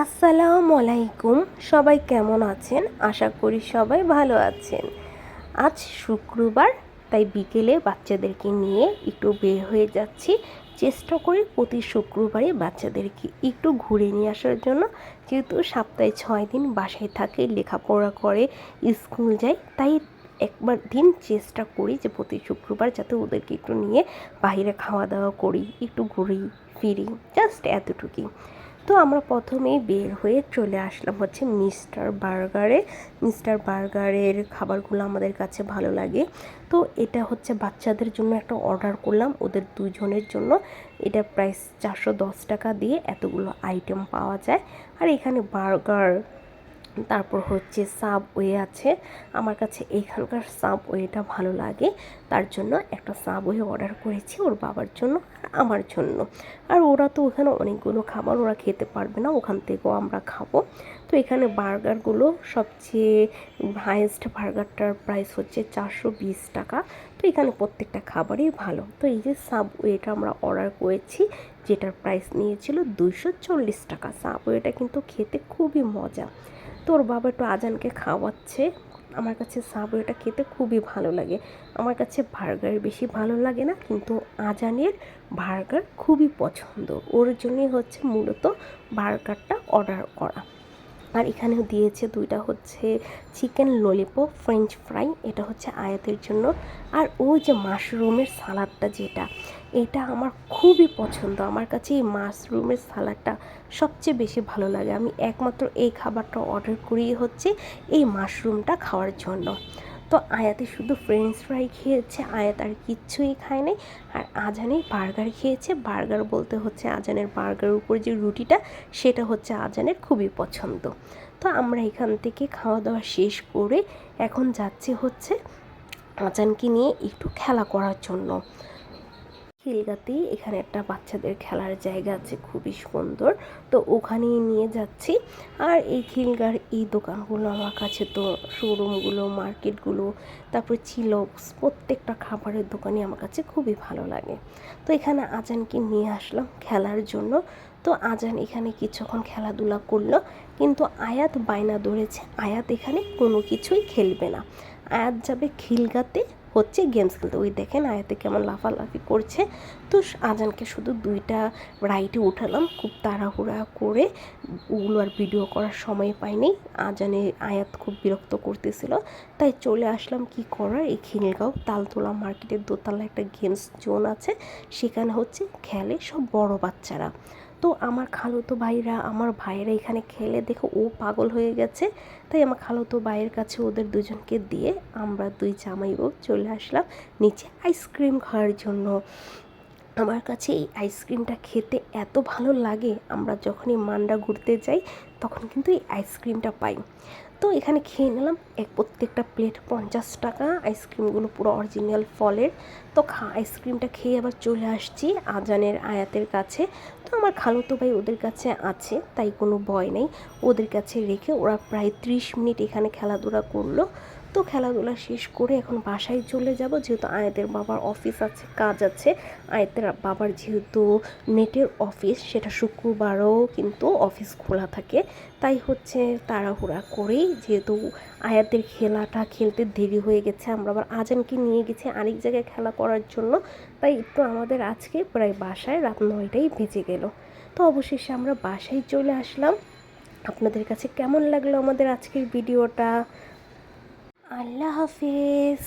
আসসালামু আলাইকুম। সবাই কেমন আছেন? আশা করি সবাই ভালো আছেন। আজ শুক্রবার, তাই বিকেলে বাচ্চাদেরকে নিয়ে একটু বের হয়ে যাচ্ছি। চেষ্টা করি প্রতি শুক্রবারে বাচ্চাদেরকে একটু ঘুরে নিয়ে আসার জন্য। যেহেতু সপ্তাহে ছয় দিন বাসায় থাকে, লেখাপড়া করে, স্কুল যায়, তাই একবার দিন চেষ্টা করি যে প্রতি শুক্রবার যাতে ওদেরকে একটু নিয়ে বাইরে খাওয়া দাওয়া করি, একটু ঘুরি ফিরি জাস্ট এতটুকুই। তো আমরা প্রথমেই বের হয়ে চলে আসলাম হচ্ছে মিস্টার বার্গারে। মিস্টার বার্গারের খাবারগুলো আমাদের কাছে ভালো লাগে। তো এটা হচ্ছে বাচ্চাদের জন্য একটা অর্ডার করলাম, ওদের দুজনের জন্য। এটা প্রাইস চারশো দশ টাকা দিয়ে এতগুলো আইটেম পাওয়া যায়। আর এখানে বার্গার তারপর হচ্ছে সাবওয়ে আছে। আমার কাছে এইখানকার সাবওয়েটা ভালো লাগে। তার জন্য একটা সাবওয়ে অর্ডার করেছি ওর বাবার জন্য আর আমার জন্য। আর ওরা তো ওখানে অনেকগুলো খাবার ওরা খেতে পারবে না, ওখান থেকেও আমরা খাব। তো এখানে বার্গারগুলো সবচেয়ে হায়েস্ট বার্গারটার প্রাইস হচ্ছে চারশো বিশ টাকা। তো এখানে প্রত্যেকটা খাবারই ভালো। তো এই যে সাবওয়েটা আমরা অর্ডার করেছি, যেটার প্রাইস নিয়েছিল দুইশো চল্লিশ টাকা। সাবওয়েটা কিন্তু খেতে খুবই মজা। তোর বাবা একটু আজানকে খাওয়াচ্ছে। আমার কাছে সাবওয়েটা খেতে খুবই ভালো লাগে। আমার কাছে বার্গার বেশি ভালো লাগে না, কিন্তু আজানের বার্গার খুবই পছন্দ। ওর জন্যই হচ্ছে মূলত বার্গারটা অর্ডার করা। আর এখানেও দিয়েছে দুইটা হচ্ছে চিকেন ললিপপ, ফ্রেঞ্চ ফ্রাই, এটা হচ্ছে আয়াতের জন্য। আর ওই যে মাশরুমের সালাদটা যেটা, এটা আমার খুবই পছন্দ। আমার কাছে এই মাশরুমের সালাডটা সবচেয়ে বেশি ভালো লাগে। আমি একমাত্র এই খাবারটা অর্ডার করি হচ্ছে এই মাশরুমটা খাওয়ার জন্য। তো আয়াতে শুধু ফ্রেঞ্চ ফ্রাই খেয়েছে, আয়াত আর কিচ্ছুই খায় নাই। আর আজানে বার্গার খেয়েছে। বার্গার বলতে হচ্ছে আজানের বার্গার উপর যে রুটিটা, সেটা হচ্ছে আজানের খুবই পছন্দ। তো আমরা এখান থেকে খাওয়া দাওয়া শেষ করে এখন যাচ্ছি হচ্ছে আজানকে নিয়ে একটু খেলা করার জন্য। খিলগাতেই এখানে একটা বাচ্চাদের খেলার জায়গা আছে, খুবই সুন্দর। তো ওখানেই নিয়ে যাচ্ছি। আর এই খিলগার এই দোকানগুলো আমার কাছে তো শোরুমগুলো মার্কেটগুলো তারপরে চিলক্স প্রত্যেকটা খাবারের দোকানই আমার কাছে খুবই ভালো লাগে। তো এখানে আজানকে নিয়ে আসলাম খেলার জন্য। তো আজান এখানে কিছুক্ষণ খেলাধুলা করল, কিন্তু আয়াত বায়না ধরেছে। আয়াত এখানে কোনো কিছুই খেলবে না। আয়াত যাবে খিলগাতে হচ্ছে গেমস খেলতে। ওই দেখেন আয়াতে কেমন লাফালাফি করছে। তো আজানকে শুধু দুইটা রাইডে উঠালাম, খুব তাড়াহুড়া করে। ওগুলো আর ভিডিও করার সময় পাইনি। আজানে আয়াত খুব বিরক্ত করতেছিল। তাই চলে আসলাম কি করার? এই খিলগাঁও তালতোলা মার্কেটের দোতলা একটা গেমস জোন আছে। সেখানে হচ্ছে খেলে সব বড় বাচ্চারা। তো আমার খালতো ভাইরা, আমার ভাইয়েরা এখানে খেলে দেখে ও পাগল হয়ে গেছে। তাই আমার খালতো ভাইয়ের কাছে ওদের দুজনকে দিয়ে আমরা দুই জামাই ও চলে আসলাম নিচে আইসক্রিম খাওয়ার জন্য। আমার কাছে এই আইসক্রিমটা খেতে এত ভালো লাগে, আমরা যখনই মান্ডা ঘুরতে যাই, তখন কিন্তু এই আইসক্রিমটা পাই। তো এখানে খেয়ে নিলাম এক প্রত্যেকটা প্লেট পঞ্চাশ টাকা, আইসক্রিমগুলো পুরো অরিজিনাল ফলের। তো খা, আইসক্রিমটা খেয়ে আবার চলে আসছি আজানের আয়াতের কাছে। তো আমার খালতো ভাই ওদের কাছে আছে, তাই কোনো ভয় নেই। ওদের কাছে রেখে ওরা প্রায় ত্রিশ মিনিট এখানে খেলাধুলা করল। তো খেলাধুলা শেষ করে এখন বাসায় চলে যাব। যেহেতু আয়াতের বাবার অফিস আছে, কাজ আছে, আয়াতের বাবার যেহেতু নেটের অফিস সেটা শুক্রবারও কিন্তু অফিস খোলা থাকে। তাই হচ্ছে তাড়াহুড়া করেই যেহেতু আয়াতের খেলাটা খেলতে দেরি হয়ে গেছে, আমরা আবার আজানকে নিয়ে গেছি আরেক জায়গায় খেলা করার জন্য। তাই একটু আমাদের আজকে প্রায় বাসায় রাত নয়টাই বেজে গেল। তো অবশেষে আমরা বাসায় চলে আসলাম। আপনাদের কাছে কেমন লাগল আমাদের আজকের ভিডিওটা? আল্লাহ হাফিজ।